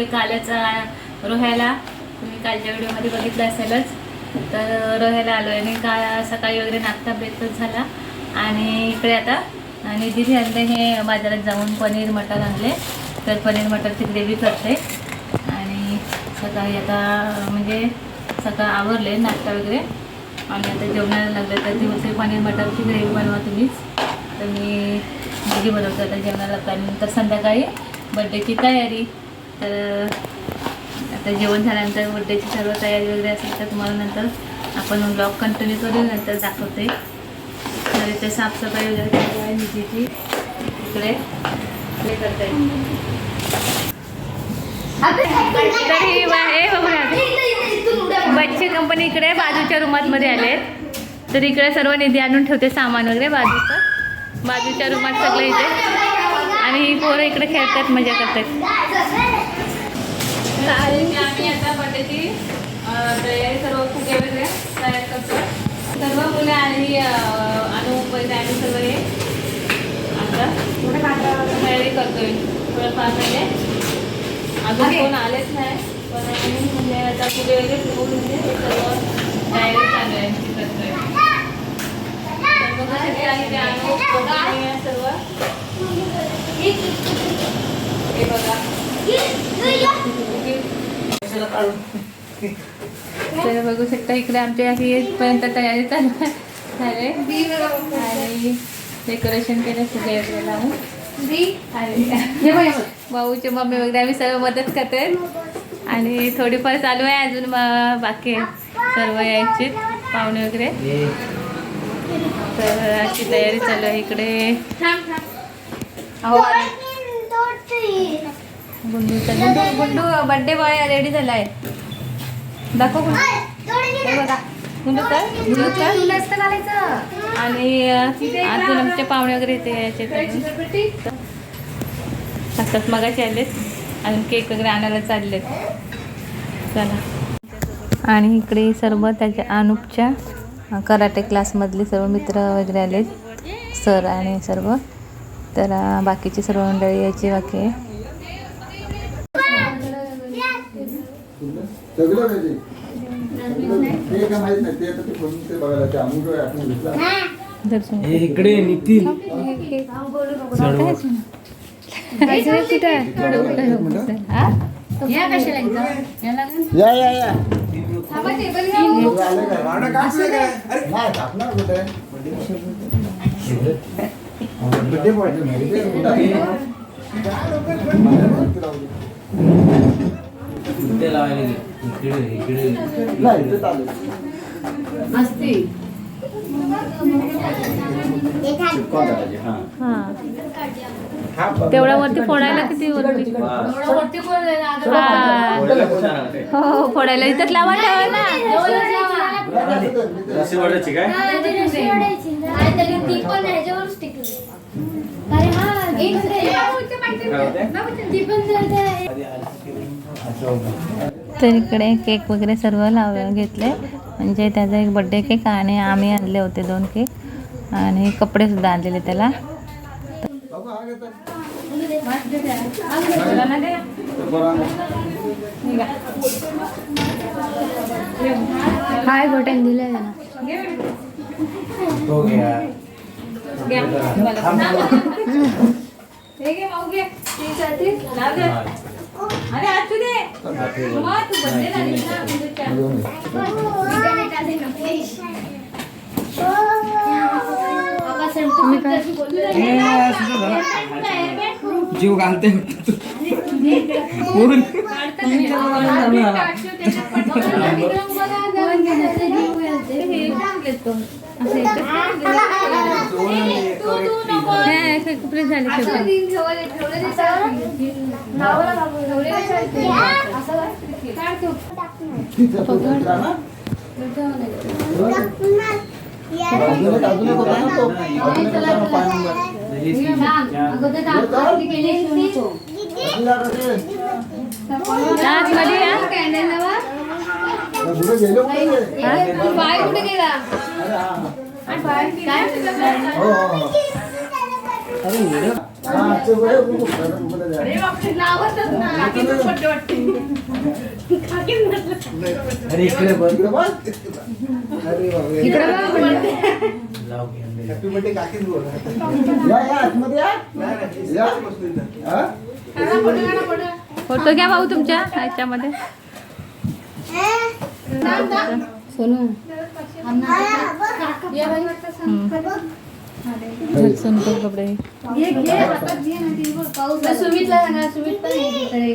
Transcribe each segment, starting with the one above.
आलोय कालचा रोह्याला. तुम्ही कालच्या व्हिडिओमध्ये बघितलं असेलच. तर रोह्याला आलो आणि का सकाळी वगैरे नाश्ता ब्रेकफास्ट झाला. आणि इकडे आता आणि दिदी आणले हे बाजारात जाऊन पनीर मटर आणले. तर पनीर मटरची ग्रेव्ही करते. आणि सकाळी आता म्हणजे सकाळ आवरले नाश्ता वगैरे. आणि आता जेवणाला लागले तर ती पनीर मटरची ग्रेव्ही बनवा तुम्हीच. तर मी दिदी बनवतो आता जेवणाला. त्यानंतर संध्याकाळी बड्डेची तयारी. तर आता जेवण झाल्यानंतर बड्डेची सर्व तयारी वगैरे असेल तर तुम्हाला नंतर आपण ब्लॉग कंटिन्यू करू नंतर दाखवते. तर इथे साफसफाई वगैरे केली आहे निधीची इकडे हे करते. हे बच्चे कंपनी इकडे बाजूच्या रूमातमध्ये आले तर इकडे सर्व निधी आणून ठेवते सामान वगैरे बाजूचं. बाजूच्या रूमात सगळं इथे. आणि ही पोरं इकडे खेळतात मजा करतात. आम्ही आता बड्डेची तयारी सर्व फुगे वगैरे तयार करतो. सर्व मुलं आणि आणू पहिले आम्ही सर्व हे आता तयारी करतोय थोडंफार म्हणजे. अजून कोण आलेच नाही पण आम्ही म्हणजे आता फुगे वगैरे फुगून म्हणजे सर्व तयारी चालू आहे करतोय सर्व. हे बघा. तर बघू शकता इकडे आमच्या अशी येतपर्यंत तयारी चालू आहे. आणि डेकोरेशन केलं वगैरे लावून. भाऊची मम्मी वगैरे आम्ही सर्व मदत करते आणि थोडीफार चालू आहे अजून बाकी आहे. सर्व यायचे पाहुणे वगैरे. तर अशी तयारी चालू आहे इकडे. अहो गुंडूचा Gundu Gundu birthday boy ready झाला आहे दाखव गुंडू. हे बघा. गुंडू कर गुंडू कर आणि अजून आमचे पाहुणे वगैरे इथे यायचे असतात मगाशी आलेत. अजून केक वगैरे आणायला चाललेत. चला. आणि इकडे सर्व त्याच्या अनुपच्या कराटे क्लासमधले सर्व मित्र वगैरे आलेत. सर आणि सर्व. तर बाकीची सर्व मंडळी यायची बाकी आहे. सगळं माहिती ते काय माहीत नाही ते आता ते फोन ते बघायला ते अमुक आपण घेतला दर्शन हे इकडे नितीन। या या या। आलं काय? नाही, टाकणार कुठे? Birthday boy. ते माहिती आहे, कुठं आहे? इकडे लावायला घे. इकडे इकडे. नाही, इथे चालेल. हा. हां. तेवढ्या वरती फोडायला किती वरती. हा. हो हो फोडायला. इथंच लावा ठेवा ना. वाटायची काय? तर इकडे केक वगैरे सर्व लाव घेतले. म्हणजे त्याचा एक बड्डे केक आणि आम्ही आणले होते दोन केक. आणि कपडे सुद्धा आणलेले त्याला. काय बटन हो गया. अरे असू दे मग तू birthday ला दिली ना. जीव घालते हे, हे कपडे झाले शेवटी. तिथे तो घेतला ना? अजून एक- अजून एक होता ना तो. अजून एक होता ना पाय नंबर. अजून एक होते. आज मध्ये या. त्या पुढे गेलो कुठे ते? पाय कुठे गेला अरे हा, हा. हो, हो, हो. अरे, येडे. हा, ते वय बघू, बरं, बरं, अरे अरे इकडे बघ. या या आतमध्ये या या हा? फोटो घ्या भाऊ तुमच्या ह्याच्यामध्ये. सोनू ये बाई. सोनू कपडे. सुमितला सांगा, सुमित पण इकडे,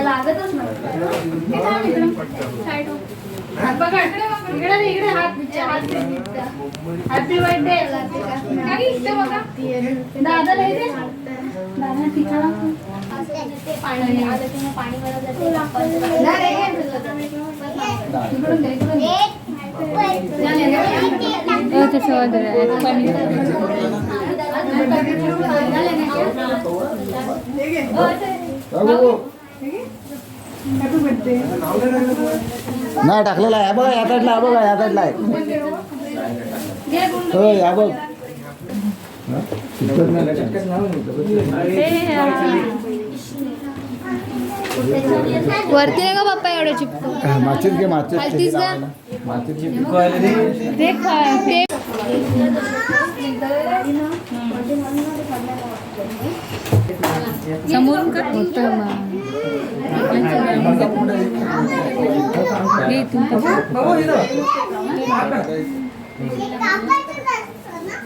लागतच नाही. इकडे. इकडे हात हात बिचा. Happy दादा नाही नाही, टाकलेला आहे. बघा या साईडला आहे बघा या साईडला आहे हो या बघ. हा? चिकटत नाही वरती आहे का बाप्पा एवढे चिपको हा, माचीस घे माचीस खालतीच का? माचीस घे इकडे आले रे. ते खा- ते समोरून का हे इथून.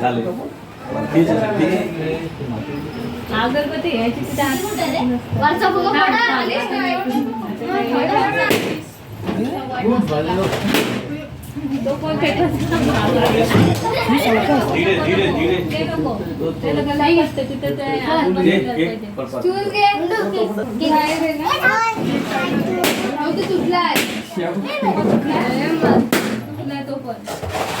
झाले. तीच. अगरबत्ती तो कोण पेपर धीरे तो पण.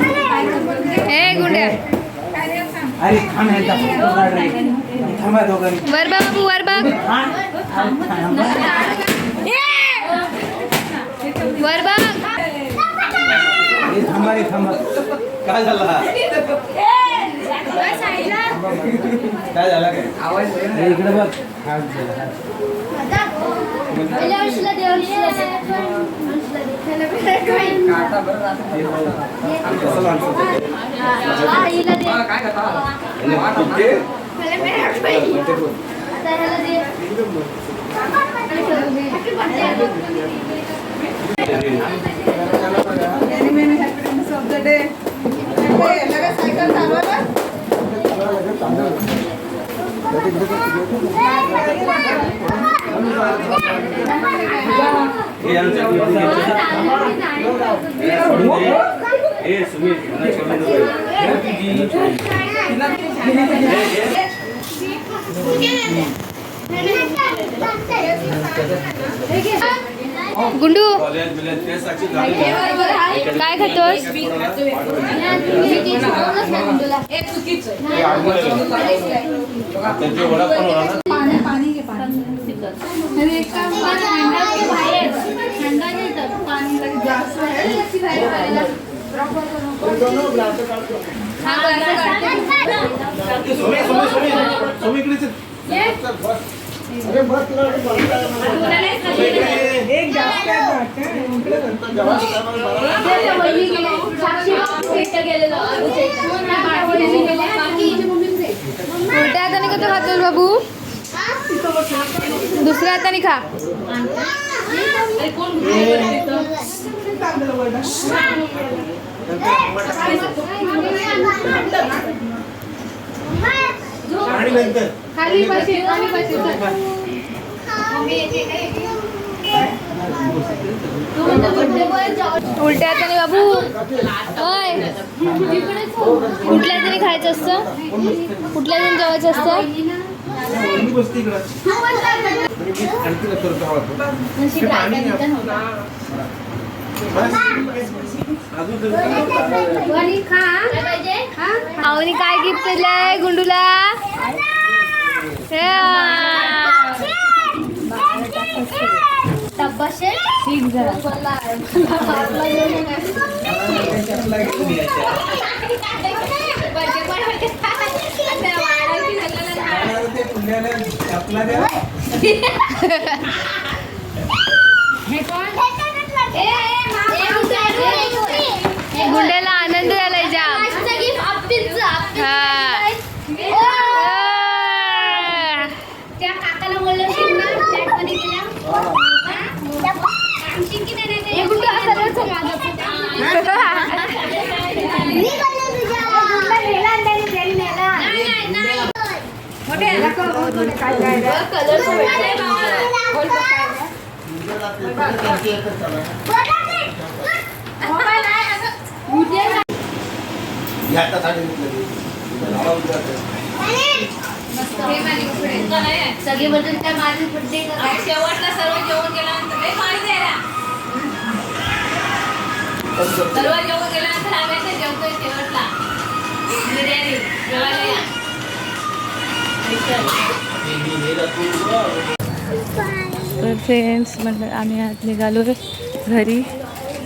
ए गुंड्या अरे वर बघ बाबू वर बघ वर बघ. अरे थांबा. काय झालं काय झाला काय? आवाज इकडे बघ. हात झाला, हात. पहिल्या वर्षीला दे, वर्षीला दे. वर्षीला दे. त्याला भेटत नाही. कसं माणसं? हा, हिला दे. इथे? मला भेटत नाही. आता ह्याला दे. Happy birthday. हे आमच्या इथे घ्यायचं. ए, सुमित, मला कमी नको. हे तुझी. गुंडू कॉलेज बिलेज ते साक्षी झाली. काय खातोस त्यांचे उलट्या हाताने कसं खातोस बाबू? दुसऱ्या हाताने खा. आणि नंतर? खाली खाली उलट्या हाताने बाबू. ओय कुठल्या हाताने खायचं असतं? कुठल्या हाताने जेवायचं असतं? खा काय पाहिजे हा आवनी काय गिफ्ट दिलंय गुंडूला डब्बाशे ठीक झाला मला ते पुण्याला आपला द्या. गुंड्याला आनंद झालाय जाम हा. त्या सगळे बोलतात त्या माझे बर्थडे शेवटला सर्व जेवण केल्यानंतर लय पाणी द्यायला. सर्व जेवण केल्यानंतर आम्ही आता जेवतोय शेवटला. बिर्याणी जेवायला या. तर फ्रेंड्स म्हटलं आम्ही आज निघालो घरी.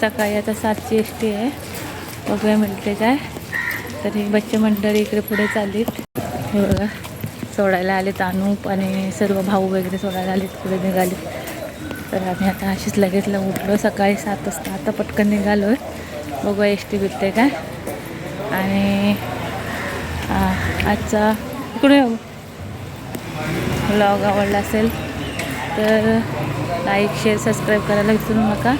सकाळी आता सातची एस टी आहे. बघूया मिळते काय. तर हे बच्चे मंडळी इकडे पुढे चाललीत. हे बघा सोडायला आले तानूप आणि सर्व भाऊ वगैरे सोडायला आलेत पुढे निघाले तर आम्ही आता अशीच लगेच ल- उठलो सकाळी सात वाजता. आता पटकन निघालो आहे बघू एस टी भेटते काय. आणि आजचा इकडे ब्लॉग आवडला असेल तर लाईक शेअर सबस्क्राईब करायला विसरू नका.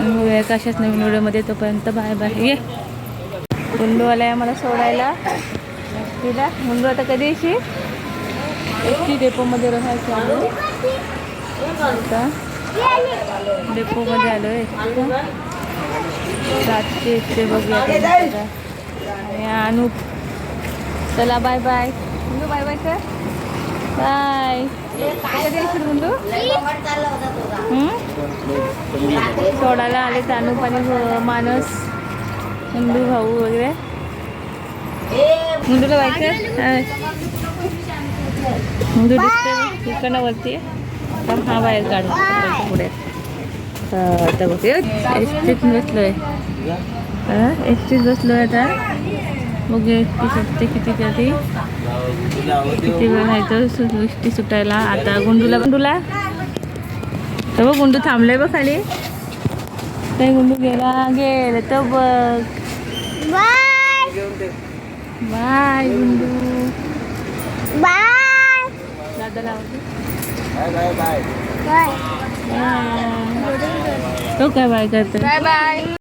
मी अशाच नवीन व्हिडिओमध्ये तोपर्यंत बाय बाय. ये. गुंडू आलाय मला सोडायला. तिला गुंडू आता कधी येशील? एस डेपोमध्ये राहायचं आलो आता डेपोमध्ये आलो आहे सातशे एकशे बघूया आणि अनुप चला बाय बाय मुंडू बाय बाय कर बाय कधी येशील गुंडू सोडायला आले अनुप आणि मानस. हिंदू भाऊ वगैरे. हिंदूला बाय. कर हाय. हिंदू दिसते इकडनं वरती आहे. तर हा बाहेर काढ पुढे. तर आता बघ एस टीत बसलोय. एस टीत बसलोय आता. बघूया एस टी शोधते किती कधी. किती वेळ व्हायचं सु- सृष्टी सुटायला. आता गुंडूला गुंडूला. तर बघ गुंडू थांबलंय बघ खाली. ते गुंडू गेला गेले. तर बघ. बाय. गुंडू. दादाला आवडते बाय बाय बाय. बाय. तो काय बाय करतो. Bye bye.